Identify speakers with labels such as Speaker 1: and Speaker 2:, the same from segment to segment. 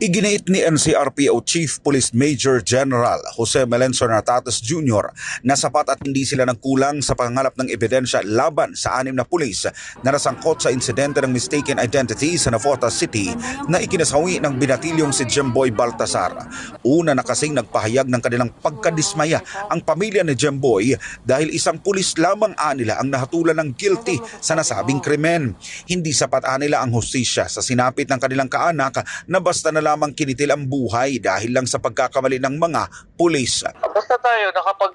Speaker 1: Iginiit ni NCRPO Chief Police Major General Jose Melencio Natatas Jr. na sapat at hindi sila nagkulang sa pangangalap ng ebidensya laban sa anim na pulis na nasangkot sa insidente ng mistaken identity sa Navotas City na ikinasawi ng binatilyong si Jemboy Baltasar. Una na kasing nagpahayag ng kanilang pagkadismaya ang pamilya ni Jemboy dahil isang pulis lamang anila ang nahatulan ng guilty sa nasabing krimen. Hindi sapat anila ang hustisya sa sinapit ng kanilang kaanak na basta na lamang kinitil ang buhay dahil lang sa pagkakamali ng mga pulis.
Speaker 2: Basta tayo, nakapag,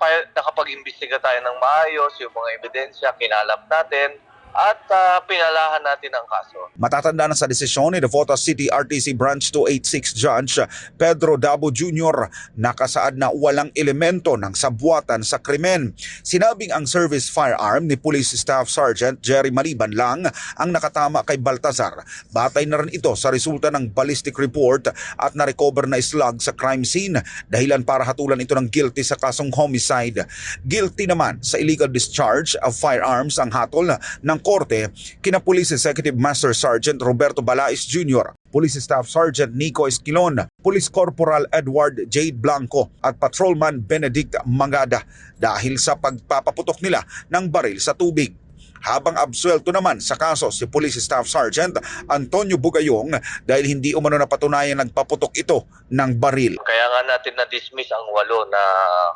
Speaker 2: pa- nakapag-imbestiga tayo ng maayos, yung mga ebidensya, kinalap natin, at ah, pinalahan natin ang kaso.
Speaker 1: Matatanda na sa desisyon ni Devotas City RTC Branch 286 Judge Pedro Dabo Jr. nakasaad na walang elemento ng sabwatan sa krimen. Sinabing ang service firearm ni Police Staff Sergeant Jerry Maliban lang ang nakatama kay Baltazar. Batay na rin ito sa resulta ng ballistic report at na-recover na slug sa crime scene dahilan para hatulan ito ng guilty sa kasong homicide. Guilty naman sa illegal discharge of firearms ang hatol ng korte kina Police Executive Master Sergeant Roberto Balais Jr., Police Staff Sergeant Nico Esquilon, Police Corporal Edward Jade Blanco at Patrolman Benedict Mangada dahil sa pagpapaputok nila ng baril sa tubig. Habang absuelto naman sa kaso si Police Staff Sergeant Antonio Bugayong dahil hindi umano napatunayan nagpaputok ito ng baril.
Speaker 2: Kaya nga natin na-dismiss ang walo na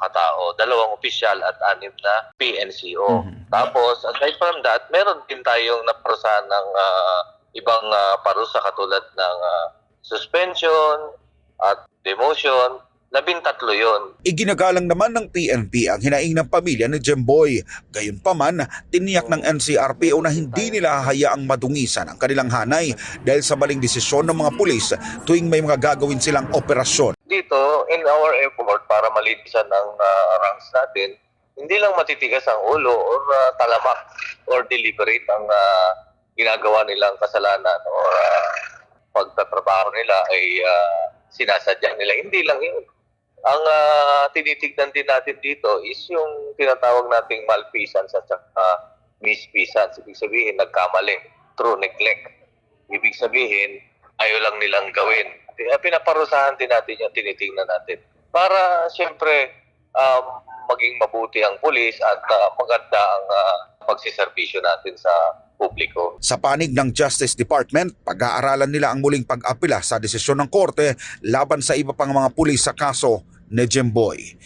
Speaker 2: katao, dalawang opisyal at anim na PNCO.
Speaker 1: Mhm.
Speaker 2: Tapos, aside from that, meron din tayong naparusahan ng ah, ibang ah, parusa katulad ng ah, suspension at demotion. Labintatlo yun.
Speaker 1: Iginagalang naman ng PNP ang hinaing ng pamilya ni Jemboy. Gayunpaman, tiniyak ng NCRPO na hindi nila hahayaang madungisan ang kanilang hanay dahil sa maling desisyon ng mga pulis tuwing may mga gagawin silang operasyon.
Speaker 2: dito, in our effort para malinisan ang ah, ranks natin, hindi lang matitigas ang ulo or ah, talamak or deliberate ang ah, ginagawa nilang kasalanan or ah, pagtatrabaho nila ay ah, sinasadya nila. Hindi lang yun. Ang ah, tinitignan din natin dito is yung tinatawag nating malfeasance at saka misfeasance. Ibig sabihin, nagkamali. True neglect. Ibig sabihin, ayaw lang nilang gawin. Pinaparusahan din natin yung tinitingnan natin. Para siyempre um, maging mabuti ang pulis at uh, maganda ang uh, pagsiservisyo natin sa publiko.
Speaker 1: Sa panig ng Justice Department, pag-aaralan nila ang muling pag-apila sa desisyon ng korte laban sa iba pang mga pulis sa kaso ni Jemboy.